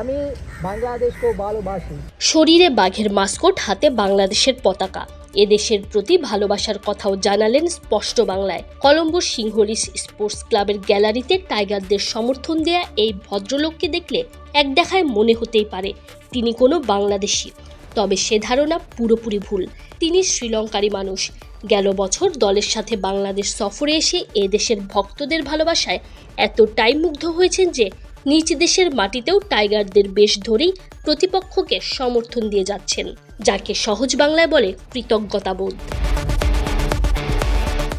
আমি বাংলাদেশ को ভালোবাসি। শরীরে বাঘের মাস্কট, হাতে বাংলাদেশের পতাকা। এদেশের প্রতি ভালোবাসার কথাও জানালেন স্পষ্ট বাংলায়। কলম্বোর সিংহলিস স্পোর্টস ক্লাবের গ্যালারিতে টাইগারদের সমর্থন দেয়া এই ভদ্রলোককে দেখলে এক দেখায় মনে হতেই পারে, তিনি কোনো বাংলাদেশি। তবে সে ধারণা পুরোপুরি ভুল। তিনি শ্রীলঙ্কারই মানুষ। গেল বছর দলের সাথে বাংলাদেশ সফরে এসে এ দেশের ভক্তদের ভালোবাসায় এতটাই মুগ্ধ হয়েছেন যে নিজ দেশের মাটিতেও টাইগারদের বেশ ধরেই প্রতিপক্ষকে সমর্থন দিয়ে যাচ্ছেন, যাকে সহজ বাংলায় বলে কৃতজ্ঞতাবোধ।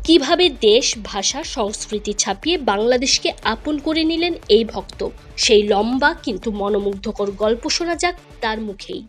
কীভাবে দেশ, ভাষা, সংস্কৃতি ছাপিয়ে বাংলাদেশকে আপন করে নিলেন এই ভক্ত? সেই লম্বা কিন্তু মনোমুগ্ধকর গল্প শোনা যাক তার মুখেই।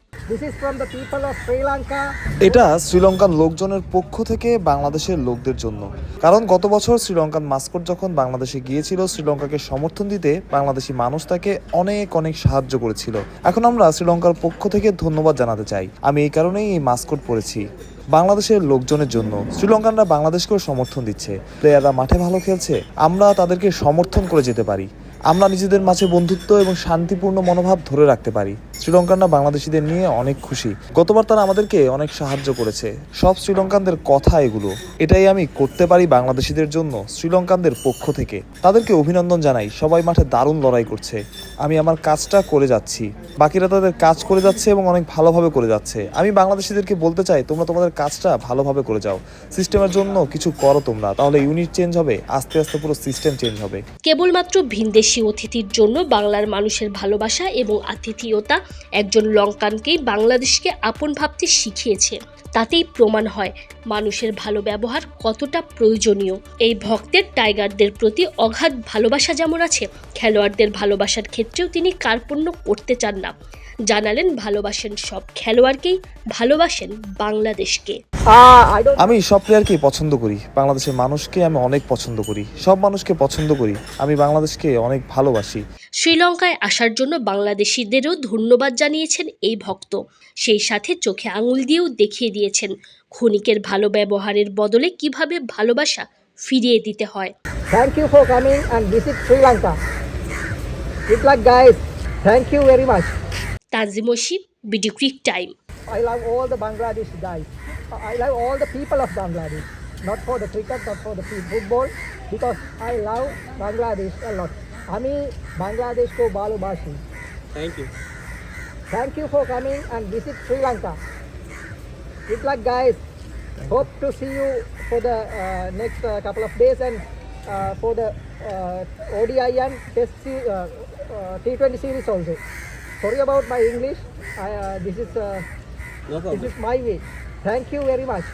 এটা শ্রীলঙ্কান লোকজনের পক্ষ থেকে বাংলাদেশের লোকদের জন্য। কারণ গত বছর শ্রীলঙ্কান মাস্কট যখন বাংলাদেশে গিয়েছিল শ্রীলঙ্কাকে সমর্থন দিতে বাংলাদেশি মানুষ তাকে অনেক অনেক সাহায্য করেছিল। এখন আমরা শ্রীলঙ্কার পক্ষ থেকে ধন্যবাদ জানাতে চাই। আমি এই কারণেই এই মাস্কট পরেছি বাংলাদেশের লোকজনের জন্য। শ্রীলঙ্কানরা বাংলাদেশকেও সমর্থন দিচ্ছে। প্লেয়াররা মাঠে ভালো খেলছে। আমরা তাদেরকে সমর্থন করে যেতে পারি। আমরা নিজেদের মাঝে বন্ধুত্ব এবং শান্তিপূর্ণ মনোভাব ধরে রাখতে পারি। শ্রীলঙ্কানরা বাংলাদেশিদের নিয়ে অনেক খুশি। গতবার তারা আমাদেরকে অনেক সাহায্য করেছে। সব শ্রীলঙ্কানদের কথা এগুলো। এটাই আমি করতে পারি বাংলাদেশিদের জন্য শ্রীলঙ্কানদের পক্ষ থেকে। তাদেরকে অভিনন্দন জানাই। সবাই মাঠে দারুণ লড়াই করছে। আমি আমার কাজটা করে যাচ্ছি। বাকিরা তাদের কাজ করে যাচ্ছে এবং অনেক ভালোভাবে করে যাচ্ছে। আমি বাংলাদেশিদেরকে বলতে চাই, তোমরা তোমাদের কাজটা ভালোভাবে করে যাও। সিস্টেমের জন্য কিছু করো তোমরা। তাহলে ইউনিট চেঞ্জ হবে। আস্তে আস্তে পুরো সিস্টেম চেঞ্জ হবে। কেবলমাত্র ভিনদেশি অতিথির জন্য বাংলার মানুষের ভালোবাসা এবং আতিথেয়তা একজন লঙ্কানকেই বাংলাদেশকে আপন ভাবতে শিখিয়েছে। তাতেই প্রমাণ হয় মানুষের ভালো ব্যবহার কতটা প্রয়োজনীয়। এই ভক্তের টাইগারদের প্রতি অগাধ ভালোবাসা যেমন আছে খেলোয়াড়দের ভালোবাসার ক্ষেত্রেও তিনি কার্পণ্য করতে চান না। জানালেন ভালোবাসেন সব খেলোয়াড়কেই ভালোবাসেন বাংলাদেশকে। আমি সব প্লেয়ারকেই পছন্দ করি বাংলাদেশের মানুষকে আমি অনেক পছন্দ করি সব মানুষকে পছন্দ করি আমি বাংলাদেশকে অনেক ভালোবাসি। শ্রীলঙ্কায় আসার জন্য বাংলাদেশিদেরও ধন্যবাদ জানিয়েছেন এই ভক্ত। সেই সাথে চোখে আঙুল দিয়েও দেখিয়ে দিয়েছেন। ক্ষণিকের ভালো ব্যবহারের বদলে কীভাবে ভালোবাসা ফিরিয়ে দিতে হয়? Thank you for coming and visit Sri Lanka good luck guys thank you very much Tajim ওশিব BD quick time. I love all the Bangladesh guys I love all the people of Bangladesh not for the cricket not for the football because I love Bangladesh a lot আমি বাংলাদেশকে ভালোবাসি। Thank you thank you for coming and visit Sri Lanka Good luck, guys. Hope to see you for the uh, next uh, couple of days and uh, for the uh, ODI and Test se- uh, uh, T20 series also. Sorry about my English. I, uh, this is uh, No this is my way. Thank you very much.